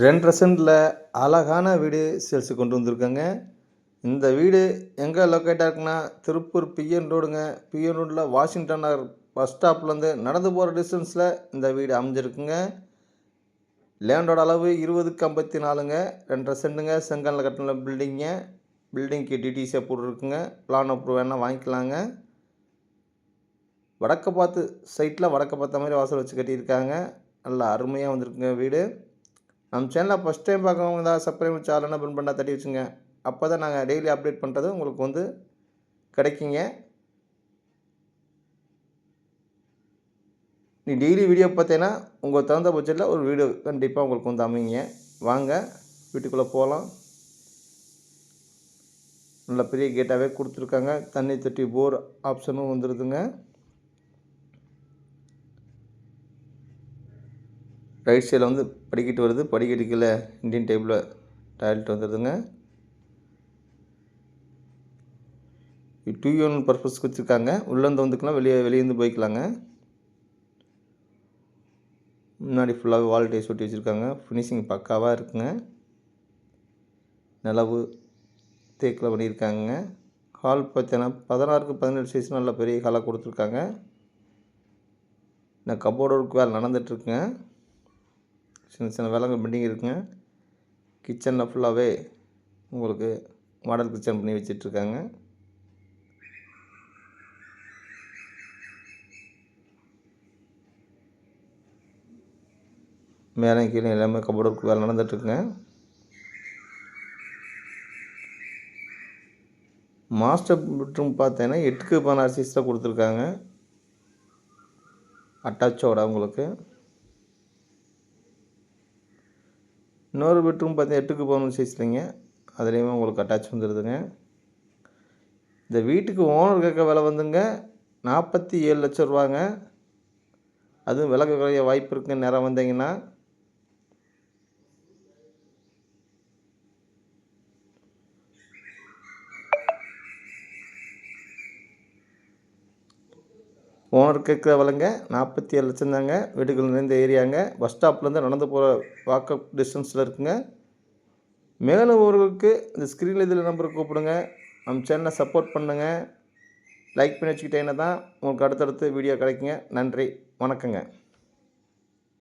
ரெண்டரை சென்டில் அழகான வீடு சேல்ஸுக்கு கொண்டு வந்திருக்கேங்க. இந்த வீடு எங்கே லொக்கேட்டாக இருக்குன்னா திருப்பூர் பிஎன் ரோடுங்க பிஎன் ரோடில் வாஷிங்டன் நகர் பஸ் ஸ்டாப்லேருந்து நடந்து போகிற டிஸ்டன்ஸில் இந்த வீடு அமைஞ்சிருக்குங்க. லேண்டோட அளவு இருபதுக்கு ஐம்பத்தி நாலுங்க ரெண்டரை சென்ட்டுங்க. செங்கல்ல கட்டின பில்டிங்க பில்டிங்க்கு டிடிசியாக போட்டுருக்குங்க. பிளான் அப்ரூவ் வேணால் வாங்கிக்கலாங்க. வடக்க பார்த்து சைட்டில் வடக்க பார்த்த மாதிரி வாசல் வச்சு கட்டியிருக்காங்க. நல்லா அருமையாக வந்திருக்குங்க வீடு. நம்ம சேனலில் ஃபஸ்ட் டைம் பார்க்குறவங்க தான் சப்ஸ்கிரைப் சேனல்னா பின் பண்ணால் தட்டி வச்சுங்க. அப்போ தான் நாங்கள் டெய்லி அப்டேட் பண்ணுறது உங்களுக்கு வந்து கிடைக்குங்க. நீ டெய்லி வீடியோ பார்த்தீங்கன்னா உங்கள் தகுந்த பட்சத்தில் ஒரு வீடியோ கண்டிப்பாக உங்களுக்கு வந்து அமைங்க வாங்க வீட்டுக்குள்ளே போகலாம் நல்ல பெரிய கேட்டாகவே கொடுத்துருக்காங்க. தண்ணி தொட்டி போர் ஆப்ஷனும் வந்துடுதுங்க ரைட் சைடில் வந்து படிக்கட்டு வருது. படிக்கட்டு கீழே இந்தியன் டேபிளில் டாய்லெட் வந்துடுதுங்க டூ யூன் பர்பஸ்க்கு வச்சுருக்காங்க உள்ளேருந்து வந்துக்கலாம் வெளியே வெளியேருந்து போய்க்கலாங்க. முன்னாடி ஃபுல்லாகவே வால் டைஸ் ஒட்டி வச்சுருக்காங்க. ஃபினிஷிங் பக்காவாக இருக்குங்க. நிலவு தேக்கில் பண்ணியிருக்காங்க. ஹால் பார்த்தீங்கன்னா பதினாறுக்கு பதினேழு சைஸ் நல்ல பெரிய ஹாலாக கொடுத்துருக்காங்க. நான் கபோர்டு ஒர்க் வேலை நடந்துகிட்ருக்குங்க சின்ன சின்ன வேலைங்க பெண்டிங் இருக்குங்க. கிச்சனில் ஃபுல்லாகவே உங்களுக்கு மாடல் கிச்சன் பண்ணி வச்சிட்ருக்காங்க. மேலே கீழே எல்லாமே கபோர்டுக்கு வேலை நடந்துகிட்ருக்குங்க மாஸ்டர் பெட்ரூம் பார்த்தீங்கன்னா எட்டுக்கு பதினாறு சீஸில் கொடுத்துருக்காங்க. அட்டாச்சோட உங்களுக்கு. இன்னொரு பெட்ரூம் பார்த்தீங்கன்னா எட்டுக்கு பதினொன்று சைஸ்லைங்க அதுலேயுமே உங்களுக்கு அட்டாச் வந்துடுதுங்க இந்த வீட்டுக்கு ஓனர் கேட்க விலை வந்துங்க நாற்பத்தி ஏழு லட்சம் ரூபாங்க. அதுவும் விலை குறைய வாய்ப்பு இருக்குங்க. நேரம் வந்தீங்கன்னா ஓனர் கேட்குற விலைங்க நாற்பத்தி ஏழு லட்சம் தாங்க. வீடுகள் நிறைந்த ஏரியாங்க. பஸ் ஸ்டாப்லேருந்து நடந்து போகிற வாக்கப் டிஸ்டன்ஸில் இருக்குங்க. மேலும் ஒருவருக்கு இந்த ஸ்க்ரீனில் இதில் நம்பருக்கு கூப்பிடுங்க. நம்ம சேனலை சப்போர்ட் பண்ணுங்கள் லைக் பண்ணி வச்சுக்கிட்டேன்னா தான் உங்களுக்கு அடுத்தடுத்து வீடியோ கிடைக்குங்க. நன்றி. வணக்கங்க.